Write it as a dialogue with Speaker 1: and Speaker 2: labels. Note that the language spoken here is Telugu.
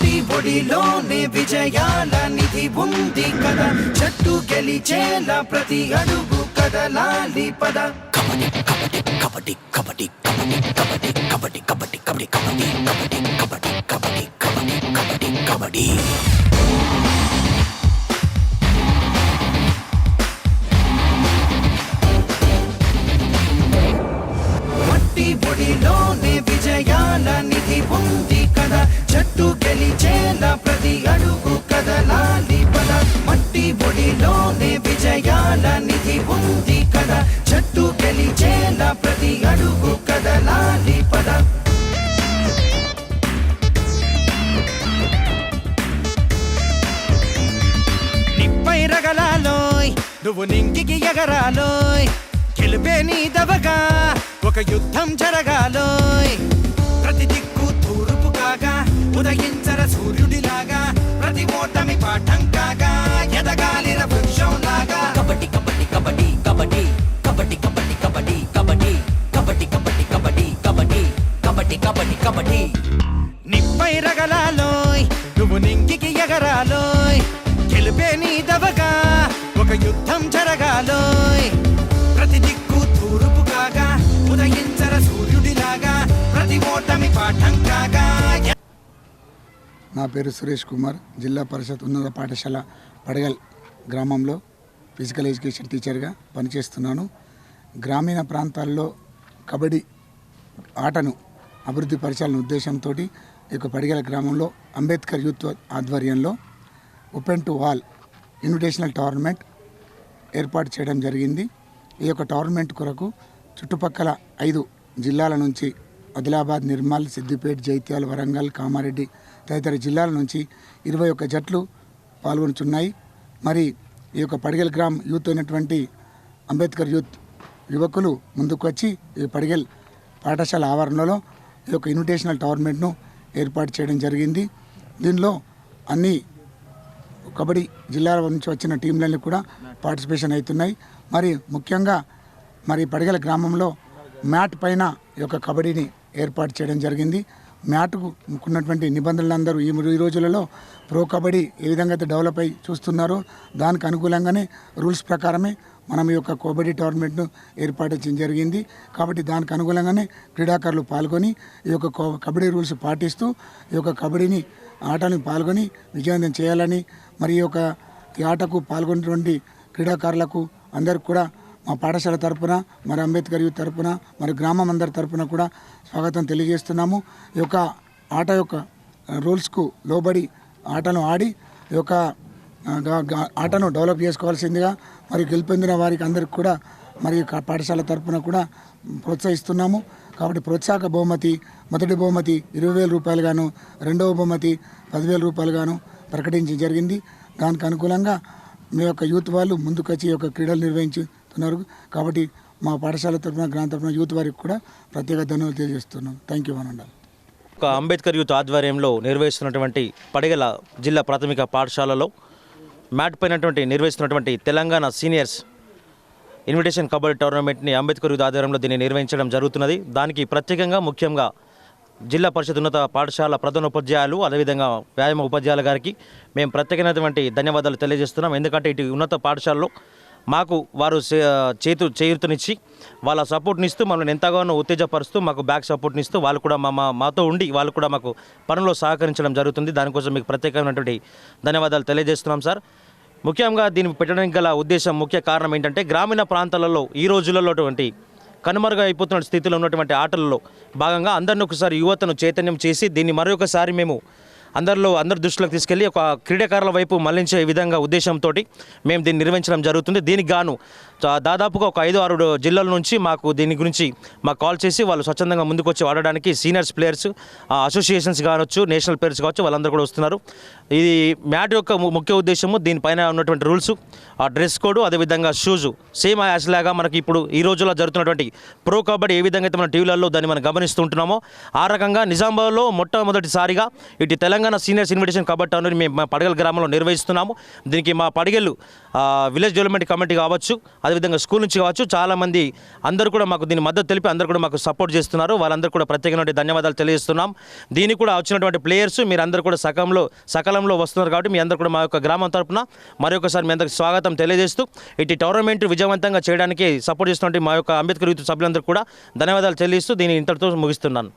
Speaker 1: మట్టి ఒడిలోనే విజయాల నిధి ఉంది కదా. చెట్టు గెలిచేలా ప్రతి అడుగు కదలాలి పద.
Speaker 2: కబడ్డీ కబడ్డీ
Speaker 1: కబడి గెలిచేలా ప్రతి అడుగు కదలాలి పద. నిప్పై రగలాలోయ్ నువ్వు నింగికి ఎగరాలోయ్ గెలిపే నీ దవగా ఒక యుద్ధం జరగాలోయ్. ప్రతి దిక్కు తూరుపు కాగా ఉదయించర సూర్యుడిలాగా ప్రతి ఓటమి పాఠం
Speaker 2: కబడ్డీ.
Speaker 1: నిప్పై రగలాలోయ్ నువ్వు నింగికి ఎగరాలోయ్. గెలిపే నీ దవగా ఒక యుద్ధం జరగాలోయ్. ప్రతి దిక్కు తూరుపు కాగా ఉదయించర సూర్యుడిలాగా ప్రతి ఓటమి పాఠం కాగా.
Speaker 3: నా పేరు సురేష్ కుమార్ జిల్లా పరిషత్ ఉన్నత పాఠశాల పడగల్ గ్రామంలో ఫిజికల్ ఎడ్యుకేషన్ టీచర్గా పనిచేస్తున్నాను. గ్రామీణ ప్రాంతాల్లో కబడ్డీ ఆటను అభివృద్ధి పరచాలనే ఉద్దేశంతో ఈ యొక్క పడిగల గ్రామంలో అంబేద్కర్ యూత్ ఆధ్వర్యంలో open to all invitational tournament ఏర్పాటు చేయడం జరిగింది. ఈ యొక్క టోర్నమెంట్ కొరకు చుట్టుపక్కల ఐదు జిల్లాల నుంచి ఆదిలాబాద్ నిర్మల్ సిద్దిపేట జైత్యాల వరంగల్ కామారెడ్డి తదితర జిల్లాల నుంచి ఇరవై ఒక్క జట్లు పాల్గొనుచున్నాయి. మరి ఈ యొక్క పడిగల్ గ్రామ్ యూత్ అయినటువంటి అంబేద్కర్ యూత్ యువకులు ముందుకు వచ్చి ఈ పడిగల్ పాఠశాల ఆవరణలో ఈ యొక్క ఇన్విటేషనల్ టోర్నమెంట్ను ఏర్పాటు చేయడం జరిగింది. దీనిలో అన్ని కబడ్డీ జిల్లాల నుంచి వచ్చిన టీంలన్నీ కూడా పార్టిసిపేషన్ అవుతున్నాయి. మరి ముఖ్యంగా మరి పడిగల గ్రామంలో మ్యాట్ పైన ఈ యొక్క కబడ్డీని ఏర్పాటు చేయడం జరిగింది. మ్యాట్కు ఉన్నటువంటి నిబంధనలందరూ ఈ ఈ రోజులలో ప్రో కబడ్డీ ఏ విధంగా అయితే డెవలప్ అయి చూస్తున్నారో దానికి అనుకూలంగానే రూల్స్ ప్రకారమే మనం ఈ యొక్క కబడ్డీ టోర్నమెంట్ను ఏర్పాటు చేయడం జరిగింది. కాబట్టి దానికి అనుగుణంగానే క్రీడాకారులు పాల్గొని ఈ యొక్క కబడ్డీ రూల్స్ పాటిస్తూ ఈ యొక్క కబడ్డీని ఆటని పాల్గొని విజయవంతం చేయాలని మరి ఈ యొక్క ఈ ఆటకు పాల్గొన్నటువంటి క్రీడాకారులకు అందరికి కూడా మా పాఠశాల తరపున మరి అంబేద్కర్ యూత్ తరపున మరి గ్రామం అందరి తరపున కూడా స్వాగతం తెలియజేస్తున్నాము. ఈ యొక్క ఆట యొక్క రూల్స్కు లోబడి ఆటను ఆడి ఈ యొక్క ఆటను డెవలప్ చేసుకోవాల్సిందిగా మరి గెలుపొందిన వారికి అందరికి కూడా మరి పాఠశాల తరఫున కూడా ప్రోత్సహిస్తున్నాము. కాబట్టి ప్రోత్సాహక బహుమతి మొదటి బహుమతి ఇరవై వేల రూపాయలుగాను రెండవ బహుమతి పదివేల రూపాయలుగాను ప్రకటించి జరిగింది. దానికి అనుకూలంగా మీ యొక్క యూత్ వాళ్ళు ముందుకొచ్చి యొక్క క్రీడలు నిర్వహించుతున్నారు. కాబట్టి మా పాఠశాల తరపున గ్రామ తరపున యూత్ వారికి కూడా ప్రత్యేక ధన్యవాదాలు తెలియజేస్తున్నాం. థ్యాంక్ యూ అనండాలి
Speaker 4: ఒక అంబేద్కర్ యూత్ ఆధ్వర్యంలో నిర్వహిస్తున్నటువంటి పడిగల జిల్లా ప్రాథమిక పాఠశాలలో మ్యాట్ పైనటువంటి నిర్వహిస్తున్నటువంటి తెలంగాణ సీనియర్స్ ఇన్విటేషన్ కబడ్డీ టోర్నమెంట్ని అంబేద్కర్ ఆధ్వర్యంలో దీన్ని నిర్వహించడం జరుగుతున్నది. దానికి ప్రత్యేకంగా ముఖ్యంగా జిల్లా పరిషత్ ఉన్నత పాఠశాల ప్రధాన ఉపాధ్యాయులు అదేవిధంగా వ్యాయామ ఉపాధ్యాయుల గారికి మేము ప్రత్యేకమైనటువంటి ధన్యవాదాలు తెలియజేస్తున్నాం. ఎందుకంటే ఇటు ఉన్నత పాఠశాలలో మాకు వారు చే- చేతు చేయూతనిచ్చి వాళ్ళ సపోర్ట్ని ఇస్తూ మమ్మల్ని ఎంతగానో ఉత్తేజపరుస్తూ మాకు బ్యాక్ సపోర్ట్ని ఇస్తూ వాళ్ళు కూడా మా మాతో ఉండి వాళ్ళు కూడా మాకు పనుల్లో సహకరించడం జరుగుతుంది. దానికోసం మీకు ప్రత్యేకమైనటువంటి ధన్యవాదాలు తెలియజేస్తున్నాం సార్. ముఖ్యంగా దీన్ని పెట్టడానికి గల ఉద్దేశం ముఖ్య కారణం ఏంటంటే గ్రామీణ ప్రాంతాలలో ఈ రోజులలో అటువంటి కనుమరుగా అయిపోతున్న స్థితిలో ఉన్నటువంటి ఆటలలో భాగంగా అందరిని ఒకసారి యువతను చైతన్యం చేసి దీన్ని మరొకసారి మేము అందరిలో అందరి దృష్టిలోకి తీసుకెళ్ళి ఒక క్రీడాకారుల వైపు మళ్ళించే విధంగా ఉద్దేశంతో మేము దీన్ని నిర్వహించడం జరుగుతుంది. దీనికి గాను దాదాపుగా ఒక ఐదు ఆరు జిల్లాల నుంచి మాకు దీని గురించి మాకు కాల్ చేసి వాళ్ళు స్వచ్ఛందంగా ముందుకొచ్చి ఆడడానికి సీనియర్స్ ప్లేయర్స్ అసోసియేషన్స్ కావచ్చు నేషనల్ ప్లేయర్స్ కావచ్చు వాళ్ళందరూ కూడా వస్తున్నారు. ఇది మ్యాట్ యొక్క ము- ముఖ్య ఉద్దేశము దీనిపైన ఉన్నటువంటి రూల్స్ ఆ డ్రెస్ కోడ్ అదేవిధంగా షూస్ సేమ్ యాజ్ లాగా మనకి ఇప్పుడు ఈ రోజుల్లో జరుగుతున్నటువంటి ప్రో కబడ్డీ ఏ విధంగా అయితే మన టీవీలలో దాన్ని మనం గమనిస్తుంటున్నామో ఆ రకంగా నిజామాబాద్లో మొట్టమొదటిసారిగా ఇటు తెలంగాణ తెలంగాణ సీనియర్స్ ఇన్విటేషన్ కబడ్డీ అని మేము మా పడగల్ గ్రామంలో నిర్వహిస్తున్నాము. దీనికి మా పడగలు విలేజ్ డెవలప్మెంట్ కమిటీ కావచ్చు అదేవిధంగా స్కూల్ నుంచి కావచ్చు చాలామంది అందరూ కూడా మాకు దీని మద్దతు తెలిపి అందరూ కూడా మాకు సపోర్ట్ చేస్తున్నారు. వాళ్ళందరూ కూడా ప్రత్యేకమైన ధన్యవాదాలు తెలియజేస్తున్నాం. దీనికి కూడా వచ్చినటువంటి ప్లేయర్స్ మీరు అందరూ కూడా సకంలో సకాలంలో వస్తున్నారు కాబట్టి మీ అందరూ కూడా మా యొక్క గ్రామం తరపున మరొకసారి మీ అందరికి స్వాగతం తెలియజేస్తూ ఇటు టోర్నమెంట్ విజయవంతంగా చేయడానికి సపోర్ట్ చేస్తున్నటువంటి మా యొక్క అంబేద్కర్ యూత్ సభ్యులందరూ కూడా ధన్యవాదాలు తెలియజేస్తూ దీని ఇంతటితో ముగిస్తున్నాను.